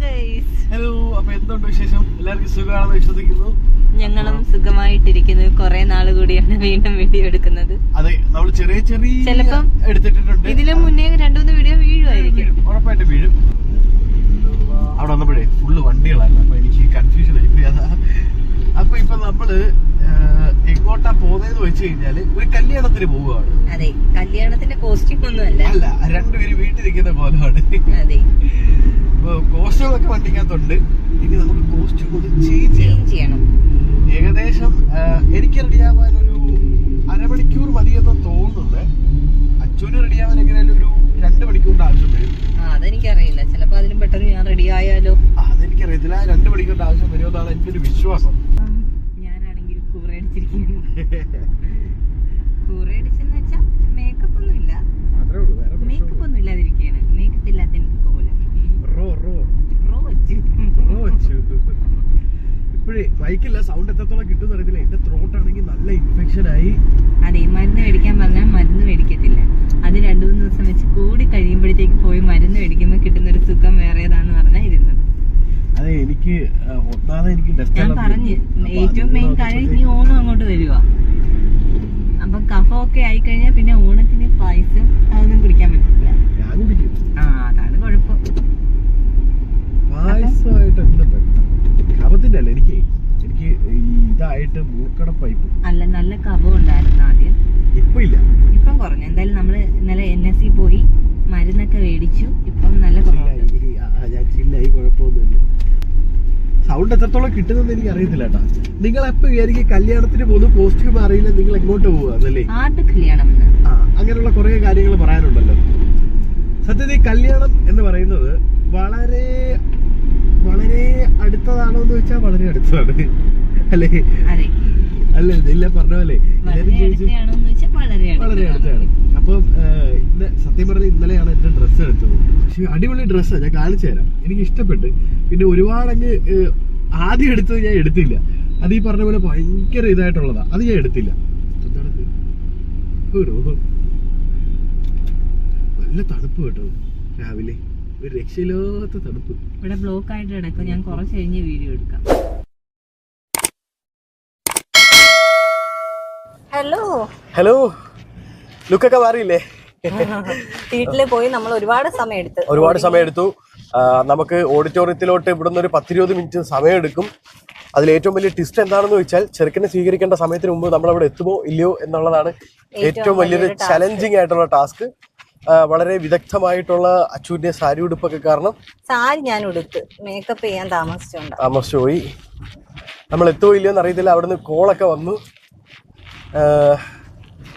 Hello അപ്പൊ എന്തുണ്ട് വിശേഷം? എല്ലാവർക്കും സുഖമാണെന്ന് വിശ്വസിക്കുന്നു. ഞങ്ങളും സുഖമായിട്ടിരിക്കുന്നു. കുറെ നാൾ കൂടിയാണ് വീണ്ടും വീഡിയോ എടുക്കുന്നത്. അതെ നമ്മൾ ചെറിയ ചെറിയ ചിലപ്പം എടുത്തിട്ടുണ്ട് ഇതിനു മുന്നേ രണ്ടു മൂന്ന് വീഡിയോ വീഴുമായിരിക്കും. വീഴും, ഉറപ്പായിട്ട് വീഴും. അവിടെ വന്നപ്പോഴേ ഫുള്ള് വണ്ടികളായിരുന്നു. അപ്പൊ എനിക്ക് കൺഫ്യൂഷൻ ആയി. അപ്പൊ ഇപ്പൊ നമ്മൾ എങ്ങോട്ടാ പോകുന്നതെന്ന് വെച്ച് കഴിഞ്ഞാൽ ഒരു കല്യാണത്തിന് പോവുകയാണ്. അതെ കല്യാണത്തിന്റെ കോസ്റ്റ്യൂം ഒന്നും അല്ല അല്ല രണ്ടുപേരും വീട്ടിലിരിക്കുന്ന പോലെയാണ്. അതെ. കോസ്റ്റ്യൂം ഒക്കെ വണ്ടിക്കകത്തുണ്ട്. ഇനി നമുക്ക് കോസ്റ്റ്യൂം ഒന്ന് ചേഞ്ച് ചെയ്യണം. ഏകദേശം എനിക്ക് റെഡിയാവാൻ ഒരു അരമണിക്കൂർ മതിയെന്ന് തോന്നുന്നുണ്ട് അച്ഛന് റെഡിയാവാൻ എങ്ങനെയാലും ഒരു രണ്ട് മണിക്കൂറിന്റെ ആവശ്യം വരും. അതെനിക്കറിയില്ല. ചിലപ്പോ അതിലും പെട്ടെന്ന് ഞാൻ റെഡി ആയാലോ? അതെനിക്കറിയത്തില്ല. രണ്ട് മണിക്കൂറിന്റെ ആവശ്യം വരുമെന്നാണ് എന്റെ ഒരു വിശ്വാസം. മേക്കപ്പ് ഒന്നും ഇല്ല മേക്കപ്പ് ഒന്നും ഇല്ലാതിരിക്കുകയാണ് ഇല്ലാത്ത എനിക്ക് ഇപ്പോഴേ ബൈക്കില്ല സൗണ്ട് എത്രത്തോളം കിട്ടും അറിയത്തില്ല. എന്റെ ത്രോട്ട് ആണെങ്കിൽ നല്ല ഇൻഫെക്ഷൻ ആയി. അതെ മരുന്ന് മേടിക്കാൻ പറഞ്ഞാൽ മരുന്ന് മേടിക്കത്തില്ല. അത് രണ്ടു മൂന്ന് ദിവസം വെച്ച് കൂടി കഴിയുമ്പോഴത്തേക്ക് പോയി മരുന്ന് മേടിക്കുമ്പോൾ കിട്ടുന്ന ഒരു സുഖം വേറേതാന്ന് പറഞ്ഞാൽ ഇരുന്നത് അതെ എനിക്ക് ഒന്നാമത് എനിക്ക് ഞാൻ പറഞ്ഞു ഏറ്റവും മെയിൻ കാര്യം ഈ ഓണം അങ്ങോട്ട് വരിക അപ്പൊ കഫമൊക്കെ ആയിക്കഴിഞ്ഞാൽ പിന്നെ ഓണത്തിന് പായസം അതൊന്നും കുടിക്കാൻ പറ്റില്ല ആ അതാണ് കുഴപ്പം. പായസമായിട്ട് എന്ത് കഫത്തിന്റെ അല്ല എനിക്ക് എനിക്ക് ഇതായിട്ട് മൂക്കട പൈപ്പ് അല്ല നല്ല കഫം ഉണ്ടായിരുന്നു ആദ്യം. ഇപ്പൊ ഇല്ല. ഇപ്പം കുറഞ്ഞു. എന്തായാലും നമ്മൾ ഇന്നലെ എൻ എസ് സി പോയി മരുന്നൊക്കെ മേടിച്ചു. ഇപ്പം നല്ല ചില്ലായി കുഴപ്പമൊന്നുമില്ല. സൗണ്ട് എത്രത്തോളം കിട്ടുന്നെന്ന് എനിക്ക് അറിയത്തില്ല കേട്ടാ. നിങ്ങൾ എപ്പോ വിചാരിക്കും കല്യാണത്തിന് പോകുന്നു കോസ്റ്റ്യൂം അറിയില്ല നിങ്ങൾ എങ്ങോട്ട് പോവാന്നല്ലേ ആ അങ്ങനെയുള്ള കുറെ കാര്യങ്ങൾ പറയാനുണ്ടല്ലോ. സത്യത്തിൽ കല്യാണം എന്ന് പറയുന്നത് വളരെ വളരെ അടുത്തതാണോ എന്ന് വെച്ചാൽ വളരെ അടുത്തതാണ്. അല്ലേ? അല്ലേ ഇല്ല പറഞ്ഞ പോലെ. വളരെ അടുത്താണ് അപ്പം ഇന്ന് സത്യം പറഞ്ഞ ഇന്നലെയാണ് എന്റെ ഡ്രസ്സ് എടുത്തത്. പക്ഷെ അടിപൊളി ഡ്രസ്സാണ് ഞാൻ കാണിച്ചു തരാം. എനിക്ക് ഇഷ്ടപ്പെട്ട് പിന്നെ ഒരുപാട് അങ്ങ് ആദ്യം എടുത്തത് ഞാൻ എടുത്തില്ല. അത് ഈ പറഞ്ഞ പോലെ ഭയങ്കര ഇതായിട്ടുള്ളതാ. അത് ഞാൻ എടുത്തില്ല. നല്ല തണുപ്പ് കേട്ടോ. രാവിലെ. ഒരു രക്ഷയില്ലാത്ത തണുപ്പ്. ഇവിടെ ബ്ലോക്ക് ആയിട്ട് കിടക്കും. ഞാൻ കുറച്ച് കഴിഞ്ഞ് വീഡിയോ എടുക്കാം. ഹലോ ഹലോ ലുക്കൊക്കെ മാറിയില്ലേ? വീട്ടിൽ പോയി നമ്മൾ ഒരുപാട് സമയം എടുത്തു ഒരുപാട് സമയം എടുത്തു നമുക്ക് ഓഡിറ്റോറിയത്തിലോട്ട് ഇവിടുന്ന് ഒരു പത്തിരുപത് മിനിറ്റ് സമയം എടുക്കും അതിൽ ഏറ്റവും വലിയ ട്വിസ്റ്റ് എന്താണെന്ന് വെച്ചാൽ ചെറുക്കനെ സ്വീകരിക്കേണ്ട സമയത്തിന് മുമ്പ് നമ്മൾ അവിടെ എത്തുമോ ഇല്ലയോ എന്നുള്ളതാണ് ഏറ്റവും വലിയൊരു ചലഞ്ചിങ് ആയിട്ടുള്ള ടാസ്ക് വളരെ വിദഗ്ധമായിട്ടുള്ള അച്ചുവിന്റെ സാരി ഉടുപ്പൊക്കെ കാരണം സാരി ഞാൻ ഉടുത്ത്. മേക്കപ്പ് ചെയ്യാൻ താമസിച്ചോണ്ട് താമസിച്ചു പോയി നമ്മൾ എത്തുമോ ഇല്ലയോ എന്ന് അറിയത്തില്ല. അവിടുന്ന് കോളൊക്കെ വന്നു.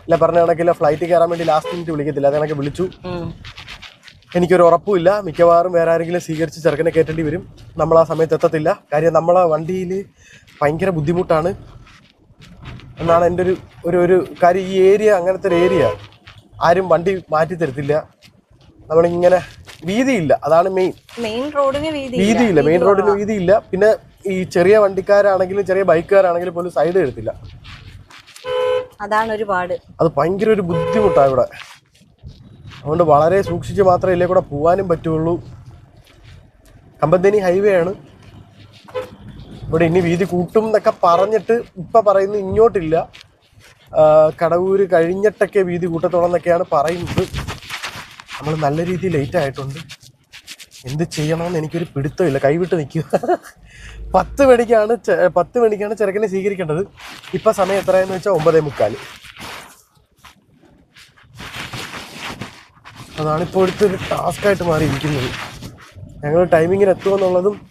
ഇല്ല പറഞ്ഞ കണക്കില്ല ഫ്ലൈറ്റ് കയറാൻ വേണ്ടി ലാസ്റ്റ് മിനിറ്റ് വിളിക്കത്തില്ല. അത് കണക്ക് വിളിച്ചു. എനിക്കൊരു ഉറപ്പുമില്ല മിക്കവാറും വേറെ ആരെങ്കിലും സ്വീകരിച്ച് ചെറുക്കനെ കയറ്റേണ്ടി വരും. നമ്മൾ ആ സമയത്ത് എത്തത്തില്ല. കാര്യം നമ്മളെ വണ്ടിയിൽ ഭയങ്കര ബുദ്ധിമുട്ടാണ്. എന്നാണ് എന്റെ ഒരു ഒരു ഒരു കാര്യം. ഈ ഏരിയ അങ്ങനത്തെ ഒരു ഏരിയ ആരും വണ്ടി മാറ്റി തരത്തില്ല. നമ്മളിങ്ങനെ വീതിയില്ല. അതാണ് മെയിൻ മെയിൻ റോഡിന് വീതി വീതിയില്ല. മെയിൻ റോഡിന് വീതിയില്ല. പിന്നെ ഈ ചെറിയ വണ്ടിക്കാരാണെങ്കിലും ചെറിയ ബൈക്കുകാരാണെങ്കിലും പോലും സൈഡ് തരത്തില്ല അതാണ് ഒരു പാട് അത് ഭയങ്കര ഒരു ബുദ്ധിമുട്ടാണ് ഇവിടെ. അതുകൊണ്ട് വളരെ സൂക്ഷിച്ച് മാത്രമേ ഇല്ലേ കൂടെ പോകാനും പറ്റുള്ളൂ. കമ്പന്തേനി ഹൈവേ ആണ്. ഇവിടെ ഇനി വീതി കൂട്ടും എന്നൊക്കെ പറഞ്ഞിട്ട് ഇപ്പം പറയുന്നു ഇങ്ങോട്ടില്ല. കടവൂര് കഴിഞ്ഞിട്ടൊക്കെ വീതി കൂട്ടത്തോളം എന്നൊക്കെയാണ് പറയുന്നത്. നമ്മൾ നല്ല രീതിയിൽ ലേറ്റ് ആയിട്ടുണ്ട്. എന്ത് ചെയ്യണമെന്ന് എനിക്കൊരു പിടുത്തമില്ല. കൈവിട്ട് നിൽക്കുക. പത്ത് മണിക്കാണ് പത്ത് മണിക്കാണ് ചെറുക്കനെ സ്വീകരിക്കേണ്ടത്. ഇപ്പം സമയം എത്രയെന്ന് വെച്ചാൽ ഒമ്പതേ മുക്കാൽ അതാണ് ഇപ്പോൾ ഒരു ടാസ്ക് ആയിട്ട് മാറിയിരിക്കുന്നത്. ഞങ്ങൾ ടൈമിങ്ങിന് എത്തുമെന്നുള്ളതും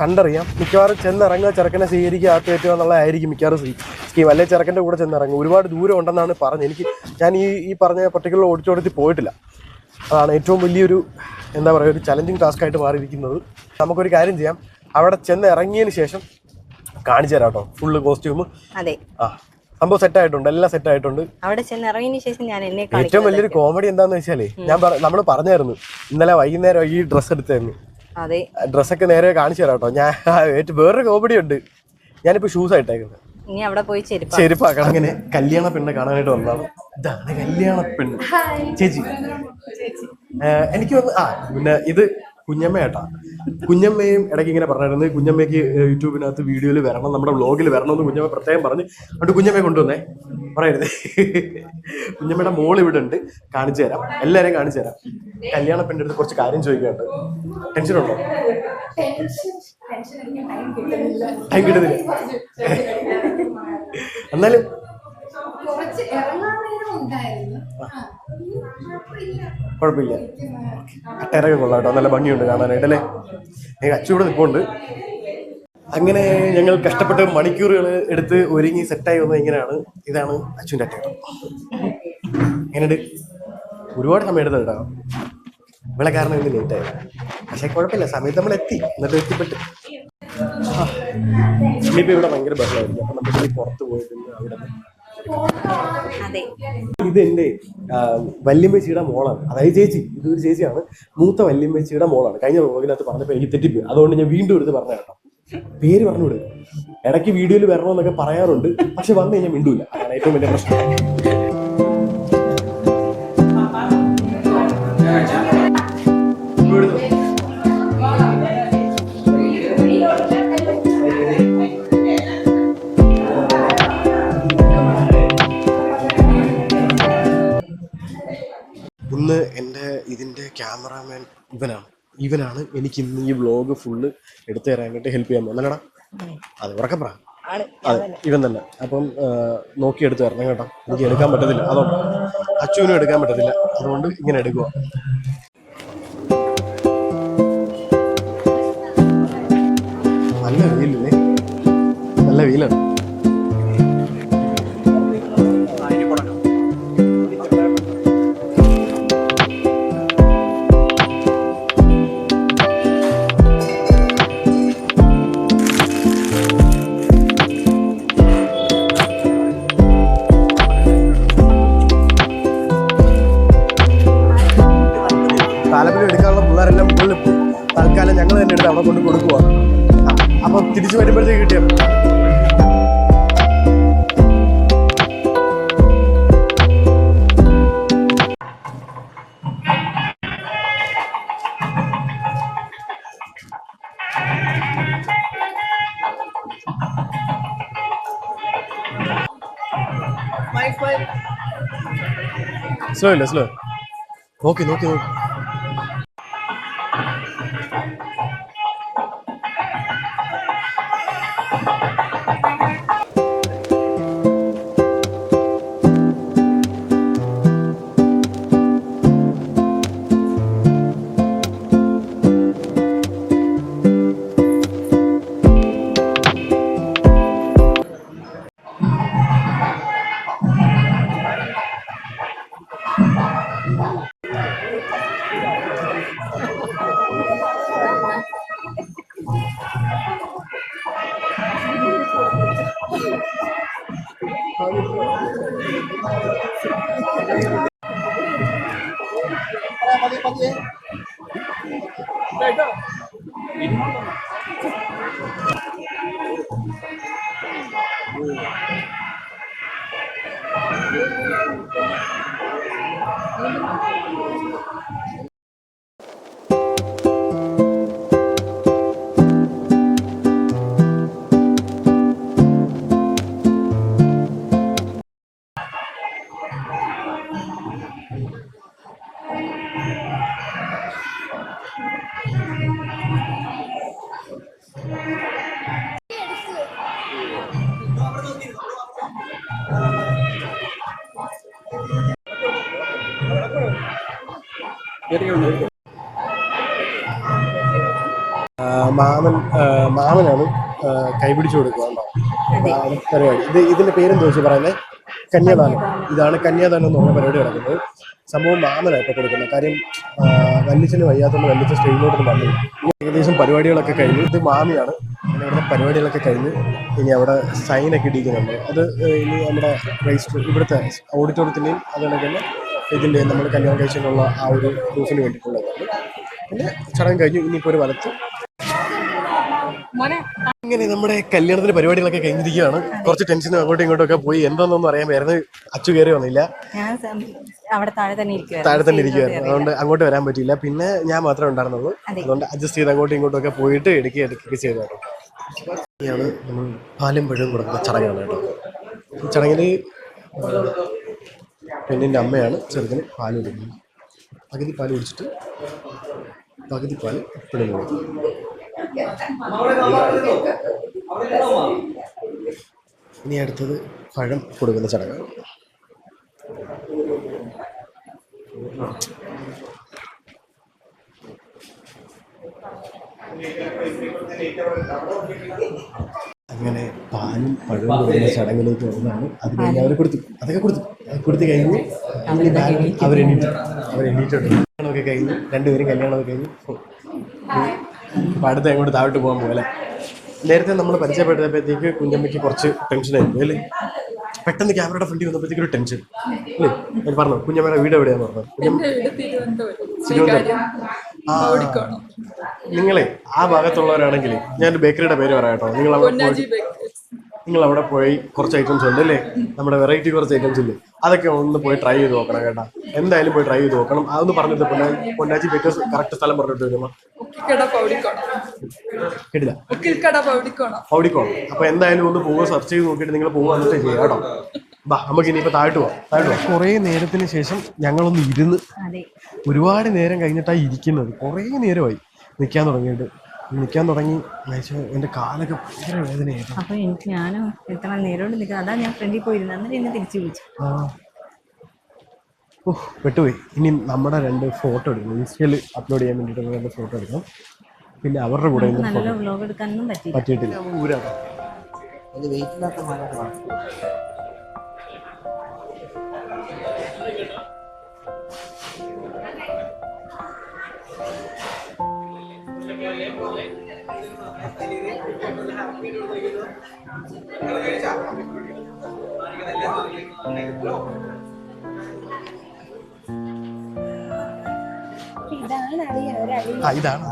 കണ്ടറിയാം. മിക്കവാറും ചെന്നിറങ്ങുക ചെറുക്കനെ സ്വീകരിക്കുക ആ കയറ്റുക എന്നുള്ളതായിരിക്കും മിക്കവാറും സ്കീ- അല്ലെ ചെറുക്കന്റെ കൂടെ ചെന്നിറങ്ങും ഒരുപാട് ദൂരം ഉണ്ടെന്നാണ് പറഞ്ഞത്. എനിക്ക് ഞാൻ ഈ ഈ പറഞ്ഞ പർട്ടിക്കുലർ ഓടിച്ചോടത്തിൽ പോയിട്ടില്ല. അതാണ് ഏറ്റവും വലിയൊരു എന്താ പറയുക ഒരു ചലഞ്ചിങ് ടാസ്ക് ആയിട്ട് മാറിയിരിക്കുന്നത്. നമുക്കൊരു കാര്യം ചെയ്യാം. അവിടെ ചെന്ന് ഇറങ്ങിയതിന് ശേഷം കാണിച്ചു തരാം കേട്ടോ. ഫുള്ള് കോസ്റ്റ്യൂം അതെ. ആ സംഭവം സെറ്റ് ആയിട്ടുണ്ട് എല്ലാം സെറ്റ് ആയിട്ടുണ്ട്. അവിടെ ചെന്ന് ഇറങ്ങിയതിന് ശേഷം ഞാൻ എന്നെ ഏറ്റവും വലിയൊരു കോമഡി എന്താന്ന് വെച്ചാലേ ഞാൻ നമ്മൾ പറഞ്ഞായിരുന്നു ഇന്നലെ വൈകുന്നേരം ഈ ഡ്രസ്സ് എടുത്തായിരുന്നു അതെ. ഡ്രസ്സൊക്കെ നേരെ കാണിച്ചു തരാം കേട്ടോ. ഞാൻ ഏറ്റവും വേറൊരു കോമഡി ഉണ്ട്. ഞാനിപ്പോ ഷൂസ് ആയിട്ടേക്കുന്നത് ഇനി അവിടെ പോയി ചെരുപ്പ്. ചെരുപ്പാക്കണം. അങ്ങനെ കല്യാണ പെണ്ണ് കാണാനായിട്ട് വന്നതാണ്. ഇതാണ് കല്യാണ പെണ്ണ്. ചേച്ചി. എനിക്ക് ആ പിന്നെ ഇത് കുഞ്ഞമ്മ ഏട്ടാ കുഞ്ഞമ്മയും ഇടയ്ക്ക് ഇങ്ങനെ പറഞ്ഞായിരുന്നു കുഞ്ഞമ്മയ്ക്ക് യൂട്യൂബിനകത്ത് വീഡിയോയിൽ വരണം നമ്മുടെ വ്ളോഗിൽ എന്ന് കുഞ്ഞമ്മ പ്രത്യേകം പറഞ്ഞ്. അതുകൊണ്ട് കുഞ്ഞമ്മയെ കൊണ്ടുവന്നേ. പറയരുതേ. കുഞ്ഞമ്മയുടെ മോൾ ഇവിടെ ഉണ്ട്. കാണിച്ചു തരാം. എല്ലാവരെയും കാണിച്ചു തരാം. കല്യാണ പെണ്ണിന്റെ അടുത്ത് കുറച്ച് കാര്യം ചോദിക്കാനുണ്ട്. ടെൻഷൻ ഉണ്ടോ ടൈം കിട്ടുന്നില്ല. എന്നാലും കുറച്ച് ഇറങ്ങാൻ നേരം ഉണ്ടായിരുന്നു. കുഴപ്പമില്ല. കട്ടേരൊക്കെ കൊള്ളാം കേട്ടോ. നല്ല ഭംഗിയുണ്ട് കാണാനായിട്ട് അല്ലേ? അച്ചൂടെ നിൽപ്പുണ്ട് അങ്ങനെ ഞങ്ങൾ കഷ്ടപ്പെട്ട് മണിക്കൂറുകൾ എടുത്ത് ഒരുങ്ങി സെറ്റായി വന്നത് ഇങ്ങനെയാണ്. ഇതാണ് അച്ചുവിന്റെ അറ്റേട്ടം എങ്ങനെയുണ്ട്? ഒരുപാട് സമയം എടുത്തത് കേട്ടോ. ഇവിടെ കാരണം ഇന്ന് ലേറ്റായി പക്ഷേ കുഴപ്പമില്ല. സമയത്ത് നമ്മൾ എത്തി. എന്നിട്ട് എത്തിപ്പെട്ട്. ഇനിയിപ്പോൾ ഇവിടെ ഭയങ്കര ബഹളമായിരിക്കും. അപ്പം നമ്മൾ പുറത്ത് പോയിട്ട് അവിടെ നിന്ന് അതെ ഇതെന്റെ വല്യമ്മച്ചിയുടെ മോളാണ്. അതായത് ചേച്ചി ഇതൊരു ചേച്ചിയാണ്. മൂത്ത വല്യമ്മച്ചിയുടെ മോളാണ്. കഴിഞ്ഞ വ്ളോഗിനകത്ത് പറഞ്ഞപ്പോൾ എനിക്ക് തെറ്റിപ്പോയി. അതുകൊണ്ട് ഞാൻ വീണ്ടും എടുത്ത് പറഞ്ഞ കേട്ടോ. പേര് പറഞ്ഞുവിടും. ഇടയ്ക്ക് വീഡിയോയിൽ വരണമെന്നൊക്കെ പറയാറുണ്ട്. പക്ഷെ വന്നു കഴിഞ്ഞാൽ മിണ്ടൂല. അതാണ് ഏറ്റവും വലിയ പ്രശ്നം. ഇവനാണ് എനിക്ക് ഇന്ന് ഈ വ്ളോഗ് ഫുള്ള് എടുത്തു തരാൻ വേണ്ടി ഹെൽപ്പ് ചെയ്യാൻ പോകുന്നല്ലടാ അത് ഉറക്കം പറ. അതെ ഇവൻ തന്നെ. അപ്പം നോക്കി എടുത്തു തരണം കേട്ടോ. എനിക്ക് എടുക്കാൻ പറ്റത്തില്ല. അതുകൊണ്ട് അച്ചുവിനും എടുക്കാൻ പറ്റത്തില്ല. അതുകൊണ്ട് ഇങ്ങനെ എടുക്കുക നല്ല വെയിലല്ലേ? നല്ല വെയിലാണ്. സ്ലോ ഇല്ല സ്ലോ നോക്കി നോക്കി കൈപിടിച്ചു കൊടുക്കുക പരിപാടി. ഇത് ഇതിന്റെ പേരും വെച്ച് പറയുന്നത് കന്യാദാനം. ഇതാണ് കന്യാദാനം എന്ന് പറഞ്ഞ പരിപാടി നടക്കുന്നത്. സംഭവം മാമനാണ് ഇപ്പൊ കൊടുക്കുന്നത്. കാര്യം ആ, വല്യച്ഛന് വയ്യാത്തതുകൊണ്ട് വല്യച്ഛൻ സ്റ്റേജിലോട്ടൊന്നും വന്നില്ല. ഇനി ഏകദേശം പരിപാടികളൊക്കെ കഴിഞ്ഞു. ഇത് മാമിയാണ്. പിന്നെ അവിടെ പരിപാടികളൊക്കെ കഴിഞ്ഞ് ഇനി അവിടെ സൈനൊക്കെ ഇടിക്കുന്നുണ്ട്. അത് ഇനി നമ്മുടെ രജിസ്റ്റർ ഇവിടുത്തെ ഓഡിറ്റോറിയത്തിന്റെയും അതുകൊണ്ട് തന്നെ ഇതിന്റെ നമ്മൾ കല്യാണം കഴിച്ചിട്ടുള്ള ആ ഒരു പ്രൂഫിന് വേണ്ടിയിട്ടുള്ളതാണ്. പിന്നെ ചടങ്ങ് കഴിഞ്ഞു. ഇനിയിപ്പോൾ ഒരു വലത്ത് ഇങ്ങനെ നമ്മുടെ കല്യാണത്തിന്റെ പരിപാടികളൊക്കെ കഴിഞ്ഞിരിക്കുകയാണ്. കുറച്ച് ടെൻഷൻ അങ്ങോട്ടും ഇങ്ങോട്ടും ഒക്കെ പോയി. എന്താണെന്നൊന്നും അറിയാൻ വരുന്നത് അച്ചു കയറി വന്നില്ല. അവിടെ താഴെ തന്നെ ഇരിക്കുവായിരുന്നു. അതുകൊണ്ട് അങ്ങോട്ട് വരാൻ പറ്റിയില്ല. പിന്നെ ഞാൻ മാത്രമേ ഉണ്ടായിരുന്നുള്ളൂ. അതുകൊണ്ട് അഡ്ജസ്റ്റ് ചെയ്ത് അങ്ങോട്ടും ഇങ്ങോട്ടും ഒക്കെ പോയിട്ട് എടുക്കുക എടുക്കുകയൊക്കെ ചെയ്തു കേട്ടോ. നമ്മൾ പാലും പഴവും കൊടുക്കുന്ന ചടങ്ങാണ് കേട്ടോ. ഈ ചടങ്ങിൽ പെണ്ണിന്റെ അമ്മയാണ് ചെറുതിന് പാൽ കൊടുക്കുന്നത്. പകുതി പാൽ കുടിച്ചിട്ട് പകുതി പാൽ പെണ്ണിന് കൊടുക്കും. ഇനി അടുത്തത് പഴം കൊടുക്കുന്ന ചടങ്ങാണ്. അങ്ങനെ പാലും പഴവും കൊടുക്കുന്ന ചടങ്ങിലേക്ക് തുടർന്നാണ് അത് കഴിഞ്ഞ് അവരെ കൊടുത്തു. അതൊക്കെ കൊടുത്തു. കൊടുത്തു കഴിഞ്ഞ്. അവരെണീറ്റു. അവരെണീറ്റോട്ട് കല്യാണമൊക്കെ കഴിഞ്ഞ്. രണ്ടുപേരും കല്യാണമൊക്കെ കഴിഞ്ഞ്. അപ്പം അടുത്ത് അങ്ങോട്ട് താഴോട്ട് പോകാൻ പോലെ നേരത്തെ നമ്മൾ പരിചയപ്പെട്ടപ്പോഴത്തേക്ക് കുഞ്ഞമ്മയ്ക്ക് കുറച്ച് ടെൻഷനായിരുന്നു അല്ലേ? പെട്ടെന്ന് ക്യാമറയുടെ ഫ്രണ്ടിൽ വന്നപ്പോഴത്തേക്ക് ഒരു ടെൻഷൻ അല്ലേ? ഞാൻ പറഞ്ഞു കുഞ്ഞമ്മയുടെ വീട് എവിടെയാന്ന് പറഞ്ഞു. നിങ്ങളെ ആ ഭാഗത്തുള്ളവരാണെങ്കിൽ ഞാൻ ബേക്കറിയുടെ പേര് പറയാട്ടോ നിങ്ങൾ അവിടെ പോയി നിങ്ങൾ അവിടെ പോയി കുറച്ച് ഐറ്റംസ് ഉണ്ട് അല്ലേ? നമ്മുടെ വെറൈറ്റി കുറച്ച് ഐറ്റംസ് ഇല്ലേ? അതൊക്കെ ഒന്ന് പോയി ട്രൈ ചെയ്ത് നോക്കണം കേട്ടോ. എന്തായാലും പോയി ട്രൈ ചെയ്ത് നോക്കണം. അതൊന്ന് പറഞ്ഞിട്ട് പൊന്നാച്ചി പൊന്നാച്ചി ബേക്കേഴ്സ് കറക്റ്റ് സ്ഥലം പറഞ്ഞിട്ട് വരുമ്പോൾ കേട്ടില്ല? പൗടിക്കോണം അപ്പൊ എന്തായാലും ഒന്ന് പോവുക സെർച്ച് ചെയ്ത് നോക്കിയിട്ട് നിങ്ങൾ പോവുക എന്നിട്ട് ചെയ്യാം കേട്ടോ. ബാ നമുക്ക് ഇനിയിപ്പോ താഴ്ത്തു പോവാം താഴ്ത്തു കുറേ നേരത്തിന് ശേഷം ഞങ്ങളൊന്ന് ഇരുന്ന് ഒരുപാട് നേരം കഴിഞ്ഞിട്ടാണ് ഇരിക്കുന്നത്. കുറേ നേരമായി നിൽക്കാൻ തുടങ്ങിയിട്ട്. നിൽക്കാൻ തുടങ്ങി എന്റെ കാലൊക്കെ ഭയങ്കര വേദനയായിരുന്നു. അപ്പൊ എനിക്ക് ഞാനും ഇത്ര നേരോട് നിൽക്കുന്നത് അതാ ഞാൻ ഫ്രണ്ടിൽ പോയിരുന്നു അന്നേരം എന്നെ തിരിച്ചു വിളിച്ചു. ആ. ഓ പെട്ടുപോയി. ഇനി നമ്മുടെ രണ്ട് ഫോട്ടോ എടുക്കണം. ഇൻസ്റ്റയിൽ അപ്ലോഡ് ചെയ്യാൻ വേണ്ടിയിട്ടുള്ള രണ്ട് ഫോട്ടോ എടുക്കണം. പിന്നെ അവരുടെ കൂടെ നല്ല വ്ലോഗ് എടുക്കാനൊന്നും പറ്റില്ല പറ്റിയിട്ടില്ല. ഊരാണ്. അറിയാം ആ ഇതാണ്.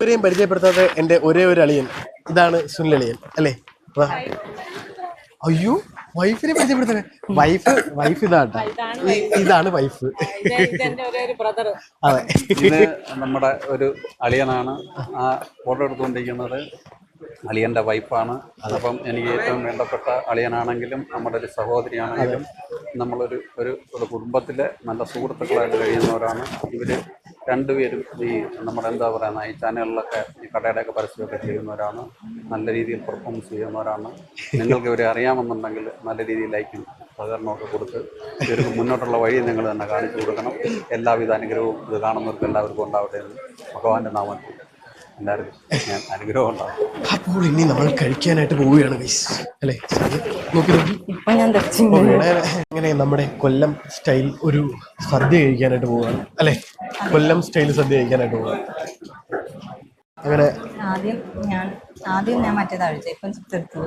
ഇവരെയും പരിചയപ്പെടുത്താത്ത എന്റെ ഒരേ ഒരു അളിയൻ. ഇതാണ് സുനിൽ അളിയൻ അല്ലേ? അയ്യോ. വൈഫിനെ പരിചയപ്പെടുത്തണേ? വൈഫ് വൈഫ് ഇതാണ് ഇതാണ് വൈഫ് അതെ. ഇത് നമ്മുടെ ഒരു അളിയനാണ്. ആ ഫോട്ടോ എടുത്തുകൊണ്ടിരിക്കുന്നത് അളിയന്റെ വൈഫാണ് അപ്പം എനിക്ക് ഏറ്റവും വേണ്ടപ്പെട്ട അളിയനാണെങ്കിലും നമ്മുടെ ഒരു സഹോദരിയാണെങ്കിലും നമ്മളൊരു ഒരു ഒരു കുടുംബത്തിലെ നല്ല സുഹൃത്തുക്കളായിട്ട് കഴിയുന്നവരാണ് ഇവർ രണ്ടുപേരും ഈ നമ്മുടെ എന്താ പറയുക ഈ ചാനലിലൊക്കെ ഈ കടയുടെയൊക്കെ പരസ്യമൊക്കെ ചെയ്യുന്നവരാണ്. നല്ല രീതിയിൽ പെർഫോമൻസ് ചെയ്യുന്നവരാണ്. നിങ്ങൾക്ക് ഇവരെ അറിയാമെന്നുണ്ടെങ്കിൽ നല്ല രീതിയിൽ ലൈക്കും സഹകരണമൊക്കെ കൊടുത്ത് ഇവർക്ക് മുന്നോട്ടുള്ള വഴി നിങ്ങൾ തന്നെ കാണിച്ചു കൊടുക്കണം. എല്ലാവിധ അനുഗ്രഹവും ഇത് കാണുന്നവർക്ക് എല്ലാവർക്കും ഉണ്ടാവട്ടെ എന്ന് ഭഗവാന്റെ നാമത്തിൽ എല്ലാവർക്കും അനുഗ്രഹം ഉണ്ടാവും. അപ്പോൾ ഇനി നമ്മൾ കഴിക്കാനായിട്ട് പോവുകയാണ് ഗൈസ് അല്ലേ? നോക്കി നോക്കി. അങ്ങനെ നമ്മുടെ കൊല്ലം സ്റ്റൈൽ ഒരു സദ്യ കഴിക്കാനായിട്ട് പോവുകയാണ്. അല്ലേ? കൊല്ലം സ്റ്റൈൽ സദ്യ കഴിക്കാനായിട്ട് പോവുകയാണ്. അങ്ങനെ ആദ്യം ഞാൻ ആദ്യം ഞാൻ മറ്റേതാ കഴിച്ചത് ഇപ്പം ചിപ്സ് എടുത്തു.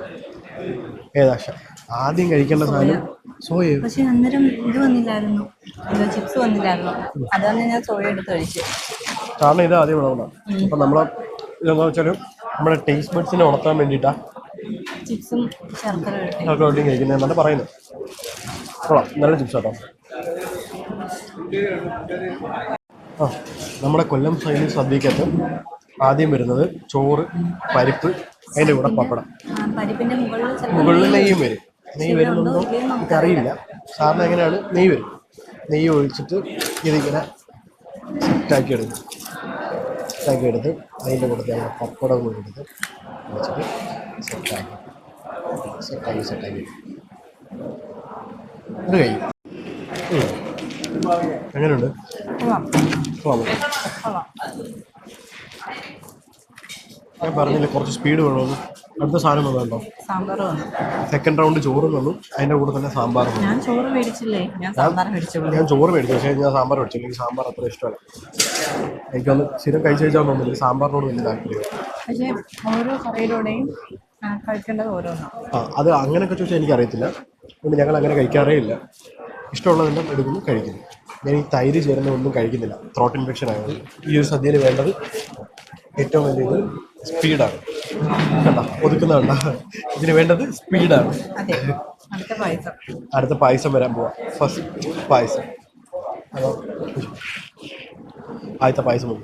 ആദ്യം കഴിക്കേണ്ട സാധനം സോയ. പക്ഷെ അന്നേരം ഇത് വന്നില്ലായിരുന്നു. ചിപ്സ് വന്നില്ലായിരുന്നു. അതാണ് ഞാൻ സോയ എടുത്ത് കഴിച്ചു. കാരണം ഇത് ആദ്യം വേണമെന്നാണ് അപ്പം നമ്മളെ ഇതെന്താ വെച്ചാൽ നമ്മുടെ ടേസ്റ്റ് ബഡ്സിനെ ഉണർത്താൻ വേണ്ടിയിട്ടാണ് ചിപ്സും ശർക്കര ഇട്ട് ചോക്ലേറ്റും കഴിക്കുന്നത് എന്നാണ് പറയുന്നത്. കൊള്ളാം. നല്ല ചിപ്സ് കേട്ടോ ആ നമ്മുടെ കൊല്ലം സൈഡിൽ സദ്യക്കകത്ത് ആദ്യം വരുന്നത് ചോറ് പരിപ്പ് അതിന്റെ കൂടെ പപ്പടം. മുകളിൽ നെയ്യും വരും. നെയ്യ് വരുന്നുണ്ടോ എനിക്കറിയില്ല. സാറിന് എങ്ങനെയാണ് നെയ്യ് വരും? നെയ്യ് ഒഴിച്ചിട്ട് ഇതിങ്ങനെ സെറ്റാക്കി എടുക്കും. സെറ്റാക്കി എടുത്ത് അതിന്റെ കൂടെ തന്നെ പപ്പടം കൂടി എടുത്ത് വെച്ചിട്ട് സെറ്റാക്കി സെറ്റാക്കി സെറ്റാക്കി അത് കഴിയും. എങ്ങനെയുണ്ട് ഞാൻ പറഞ്ഞില്ലേ കുറച്ച് സ്പീഡ് വേണമെന്ന് അടുത്ത സാധനം വന്നോ സാമ്പാർ വന്നു. സെക്കൻഡ് റൗണ്ട് ചോറ് വന്നു അതിന്റെ കൂടെ തന്നെ സാമ്പാർ വന്നു. ഞാൻ ചോറ് മേടിച്ചില്ലേ? ഞാൻ സാമ്പാർ മേടിച്ചോളൂ. ഞാൻ ചോറ് മേടിച്ചു. പക്ഷേ ഞാൻ സാമ്പാർ മേടിച്ചു. എനിക്ക് സാമ്പാർ അത്ര ഇഷ്ടമല്ല. എനിക്കൊന്ന് സ്ഥിരം കഴിച്ചു കഴിച്ചാൽ തോന്നുന്നില്ല. സാമ്പാറിനോട് വലിയ താല്പര്യം പക്ഷേ ഓരോ കറിയിലൂടെയും കഴിക്കേണ്ടത് ഓരോന്നാണ്. ആ അത് അങ്ങനെയൊക്കെ ചോദിച്ചാൽ എനിക്കറിയത്തില്ല. അതുകൊണ്ട് ഞങ്ങൾ അങ്ങനെ കഴിക്കാറേ ഇല്ല. ഇഷ്ടമുള്ളതെല്ലാം എടുക്കുന്നു കഴിക്കുന്നു. ഞാൻ ഈ തൈര് ചേരുന്ന ഒന്നും കഴിക്കുന്നില്ല. ത്രോട്ട് ഇൻഫെക്ഷൻ ആയത് ഈ ഒരു സദ്യയിൽ വേണ്ടത് ഏറ്റവും വലിയത് സ്പീഡാണ് കണ്ട? ഇതിന് വേണ്ടത് സ്പീഡാണ്. അടുത്ത പായസം. വരാൻ പോവാ. ഫസ്റ്റ് പായസം. അതോ ആദ്യത്തെ പായസം മതി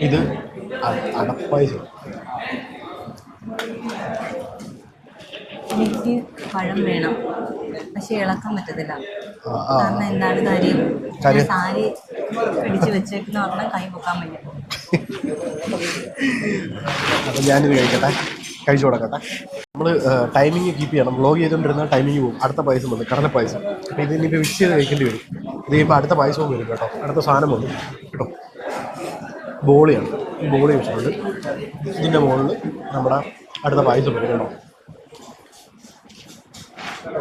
ഇത് അടപ്പായസം പഴം വേണം. പക്ഷെ ഇളക്കാൻ പറ്റത്തില്ല. കാരണം എന്താണ് കാര്യം? സാരി പിടിച്ചു വെച്ചേക്കുന്ന പറഞ്ഞാൽ കൈ പൊക്കാൻ വയ്യ. അപ്പം ഞാനിത് കഴിക്കട്ടെ. കഴിച്ചു കൊടുക്കട്ടെ. നമ്മൾ ടൈമിങ് കീപ്പ് ചെയ്യണം. വ്ലോഗ് ചെയ്തുകൊണ്ടിരുന്ന ടൈമിങ് പോകും. അടുത്ത പായസം വന്നു കടല പായസം. അപ്പോൾ ഇത് ഇനിയിപ്പോൾ ചെയ്ത് കഴിക്കേണ്ടി വരും. ഇത് കഴിയുമ്പോൾ അടുത്ത പായസവും വരും കേട്ടോ. അടുത്ത സാധനം വന്നു. കേട്ടോ? ബോളിയാണ്. ഈ ബോളി വെച്ചിട്ടുണ്ട്. ഇതിന്റെ മുകളിൽ നമ്മുടെ അടുത്ത പായസം വരും കേട്ടോ.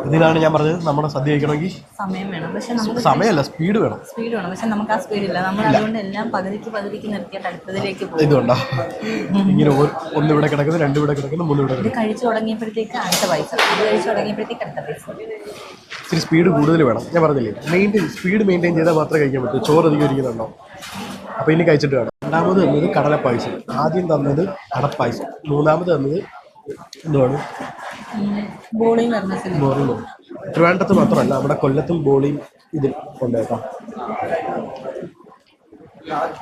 ഇതിനാണ് ഞാൻ പറഞ്ഞത്. നമ്മുടെ സദ്യ കഴിക്കണമെങ്കിൽ സമയം വേണം. പക്ഷെ നമുക്ക് സമയമല്ല സ്പീഡ് വേണം. സ്പീഡ് വേണം. പക്ഷെ നമുക്ക് ആ സ്പീഡ് ഇല്ല. നമ്മൾ അതുകൊണ്ട് എല്ലാം പകുതിക്ക് പകുതിക്ക് നിർത്തിയിട്ട് അടുത്തതിലേക്ക് പോകും. ഇതുണ്ടോ? ഇങ്ങനെ ഒന്ന് ഇവിടെ കിടക്കുന്നു രണ്ട് ഇവിടെ കിടക്കുന്നു മൂന്ന് ഇവിടെ ഇത് കിടക്കുന്നു. കഴിച്ചു തുടങ്ങിയപ്പോഴത്തേക്ക് അടുത്ത പൈസ. ഇത് കഴിച്ചു തുടങ്ങിയപ്പോഴത്തേക്ക് അടുത്ത പൈസ. ഇച്ചിരി സ്പീഡ് കൂടുതൽ വേണം. ഞാൻ പറഞ്ഞില്ലേ മെയിന്റെയിൻ സ്പീഡ് മെയിന്റെയിൻ ചെയ്താൽ മാത്രമേ കഴിക്കാൻ പറ്റൂ. ചോറ് അധികം ഇരിക്കുന്നുണ്ടോ അപ്പോൾ ഇനി കഴിച്ചിട്ട് വേണം. രണ്ടാമത് തന്നത് കടലപ്പായസം. ആദ്യം തന്നത് അടപ്പായസം മൂന്നാമത് തന്നത് എന്തുവാണ്? ബോളിയും ബോറിയും ട്രിവാൻഡ്രത്ത് മാത്രമല്ല നമ്മുടെ കൊല്ലത്തും ബോളിയും ഇതിൽ ഉണ്ട് കേട്ടോ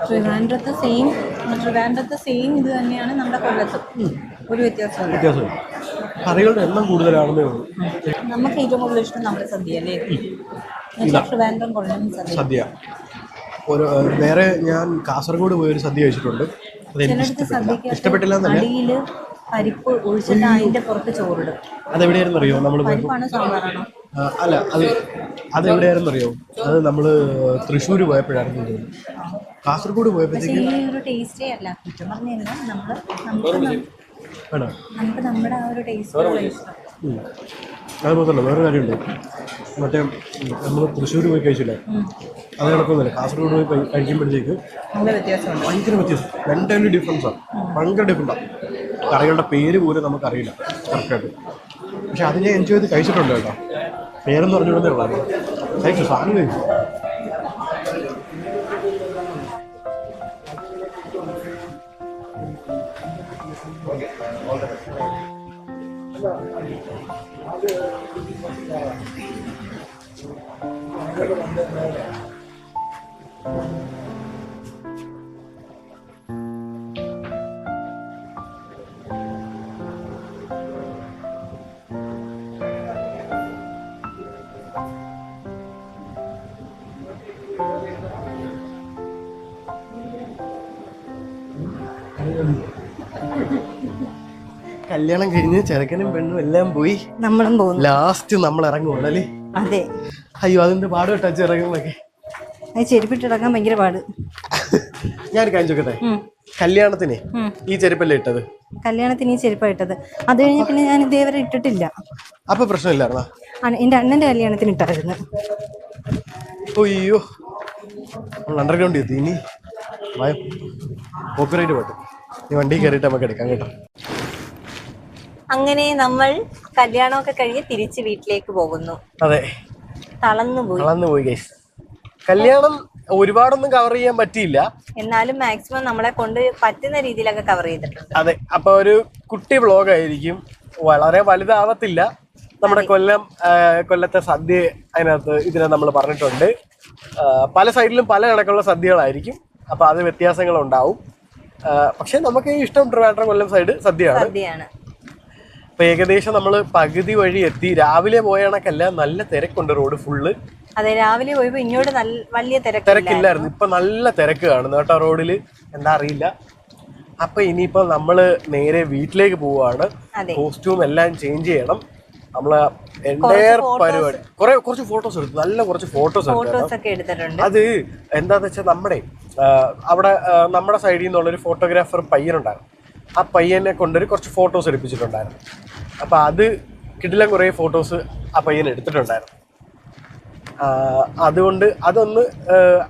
ട്രിവാൻഡ്രത്ത് സെയിം ട്രിവാൻഡ്രത്ത് സെയിം ഇത് തന്നെയാണ് നമ്മുടെ കൊല്ലത്തും. ഒരു വ്യത്യാസമില്ല വ്യത്യാസമില്ല. കറികളുടെ എണ്ണം കൂടുതലാണെന്നേ ഉള്ളൂ. നമുക്ക് ഏറ്റവും കൂടുതൽ ഇഷ്ടം നമ്മുടെ സദ്യ അല്ലേ? ട്രിവാൻഡ്രം കൊല്ലം സദ്യ. സദ്യ. ഒരു വേറെ ഞാൻ കാസർഗോഡ് പോയൊരു സദ്യ കഴിച്ചിട്ടുണ്ട്. ചിലടത്ത് ഇഷ്ടപ്പെട്ടില്ല. സദ്യക്ക് ഇഷ്ടപ്പെട്ടില്ല എന്നല്ല. അടിയിൽ പരിപ്പ് ഒഴിച്ചിട്ട് അതിന്റെ പുറത്ത് ചോറിടും. അതെവിടെയായിരുന്നു അറിയോ നമ്മൾ പരിപ്പാണ് സാധാരണ. അല്ല അത് അതെവിടെയായിരുന്നു അറിയോ അത് നമ്മൾ തൃശ്ശൂർ പോയപ്പോഴായിരുന്നു കാസർഗോഡ് പോയപ്പോഴത്തേക്ക് ഈ ഒരു ടേസ്റ്റേ അല്ല. കുറ്റം പറഞ്ഞില്ല നമ്മൾ നമുക്ക് നം- വേണോ? നമുക്ക് നമ്മുടെ ആ ഒരു ടേസ്റ്റ് ഇഷ്ടം. ഉം. അത് മാത്രമല്ല വേറെ കാര്യമുണ്ട്. മറ്റേ നമ്മൾ തൃശ്ശൂർ പോയി കഴിച്ചില്ലേ? അത് കിടക്കുന്നില്ല കാസർഗോഡ് പോയി കഴി- കഴിക്കുമ്പോഴത്തേക്ക് ഭയങ്കര വ്യത്യാസം. രണ്ടും ഡിഫറൻസാണ് ഭയങ്കര ഡിഫറന്റാണ് കറികളുടെ പേര് പോലും നമുക്കറിയില്ല. കറക്റ്റായിട്ട്. പക്ഷെ അത് ഞാൻ എൻജോയ് ചെയ്ത് കഴിച്ചിട്ടുണ്ട് കേട്ടോ. പേരെന്ന് പറഞ്ഞുകൊണ്ടേ ഉള്ളൂ കഴിച്ചു സാധനം കഴിച്ചു. കല്യാണം കഴിഞ്ഞ് ചെറുക്കനും പെണ്ണും എല്ലാം പോയി. നമ്മളും പോകും ലാസ്റ്റ് നമ്മൾ ഇറങ്ങും അല്ലേ? അതെ. അയ്യോ അതിന്റെ പാട് കേട്ടാ ചെറുക്കനൊക്കെ അത് ചെരുപ്പിട്ടിറങ്ങാൻ ഭയങ്കര പാട്. ഞാൻ കാണിച്ചോക്കട്ടെ ചോക്കട്ടെ കല്യാണത്തിന് ഈ ചെരുപ്പല്ലേ ഇട്ടത്? കല്യാണത്തിന് ഈ ചെരുപ്പാണ് ഇട്ടത്. അത് കഴിഞ്ഞ് പിന്നെ ഞാൻ ഇതേവരെ ഇട്ടിട്ടില്ല. അപ്പൊ പ്രശ്നമില്ലായിരുന്നാ? എന്റെ അണ്ണന്റെ കല്യാണത്തിന് ഇട്ടായിരുന്നു. അയ്യോ. അണ്ടർഗ്രൗണ്ട് എത്തി. ഇനി കോപ്പിറൈറ്റ് പാട്ട്. ഈ വണ്ടി കയറിയിട്ട് നമുക്ക് എടുക്കാം കേട്ടോ. അങ്ങനെ നമ്മൾ കല്യാണമൊക്കെ കഴിഞ്ഞ് തിരിച്ച് വീട്ടിലേക്ക് പോകുന്നു. അതെ. തളർന്നു പോയി. ഗൈസ് കല്യാണം ഒരുപാടൊന്നും കവർ ചെയ്യാൻ പറ്റിയില്ല. എന്നാലും മാക്സിമം നമ്മളെ കൊണ്ട് പറ്റുന്ന രീതിയിലൊക്കെ കവർ ചെയ്തിട്ടുണ്ട്. അതെ അപ്പൊ ഒരു കുട്ടി വ്ളോഗ് ആയിരിക്കും. വളരെ വലുതാവത്തില്ല. നമ്മുടെ കൊല്ലം കൊല്ലത്തെ സദ്യ അതിനകത്ത് ഇതിനെ നമ്മൾ പറഞ്ഞിട്ടുണ്ട്. പല സൈഡിലും പല കണക്കുള്ള സദ്യകളായിരിക്കും. അപ്പൊ അത് വ്യത്യാസങ്ങൾ ഉണ്ടാവും പക്ഷെ നമുക്ക് ഇഷ്ടം ട്രിവാൻഡ്രം കൊല്ലം സൈഡ് സദ്യയാണ്. സദ്യയാണ്. അപ്പൊ ഏകദേശം നമ്മൾ പകുതി വഴി എത്തി. രാവിലെ പോയ കണക്കല്ല നല്ല തിരക്കുണ്ട് റോഡ് ഫുള്ള്. അതെ രാവിലെ പോയപ്പോ ഇങ്ങോട്ട് നല്ല വലിയ തിരക്ക് തിരക്കില്ലായിരുന്നു. ഇപ്പൊ നല്ല തിരക്ക് കാണുന്നു കേട്ടോ റോഡിൽ എന്താ അറിയില്ല. അപ്പൊ ഇനിയിപ്പോ നമ്മൾ നേരെ വീട്ടിലേക്ക് പോവാണ്. കോസ്റ്റ്യൂം എല്ലാം ചേഞ്ച് ചെയ്യണം. നമ്മൾ എന്റയർ പരിപാടി. കുറെ കുറച്ച് ഫോട്ടോസ് എടുത്തു. നല്ല കുറച്ച് ഫോട്ടോസ് എടുത്തിട്ടുണ്ട്. അത് എന്താന്ന് വെച്ചാൽ നമ്മുടെ അവിടെ നമ്മുടെ സൈഡിൽ നിന്നുള്ള ഒരു ഫോട്ടോഗ്രാഫർ പയ്യനുണ്ടായിരുന്നു. ആ പയ്യനെ കൊണ്ടൊരു കുറച്ച് ഫോട്ടോസ് എടുപ്പിച്ചിട്ടുണ്ടായിരുന്നു. അപ്പൊ അത് കിട്ടില്ല കുറേ ഫോട്ടോസ് ആ പയ്യൻ എടുത്തിട്ടുണ്ടായിരുന്നു. അതുകൊണ്ട് അതൊന്ന്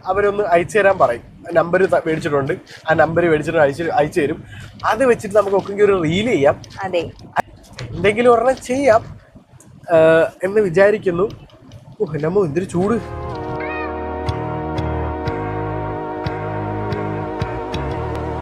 അവരൊന്ന് അയച്ചു തരാൻ പറയും. നമ്പർ മേടിച്ചിട്ടുണ്ട്. ആ നമ്പർ മേടിച്ചിട്ട് അയച്ചു അയച്ചു തരും. അത് വെച്ചിട്ട് നമുക്ക് ഒക്കെ ഒരു റീൽ ചെയ്യാം. അതെ. എന്തെങ്കിലും ഒരെണ്ണം ചെയ്യാം. എന്ന് വിചാരിക്കുന്നു. ഓ നമ്മ എന്തൊരു ചൂട്.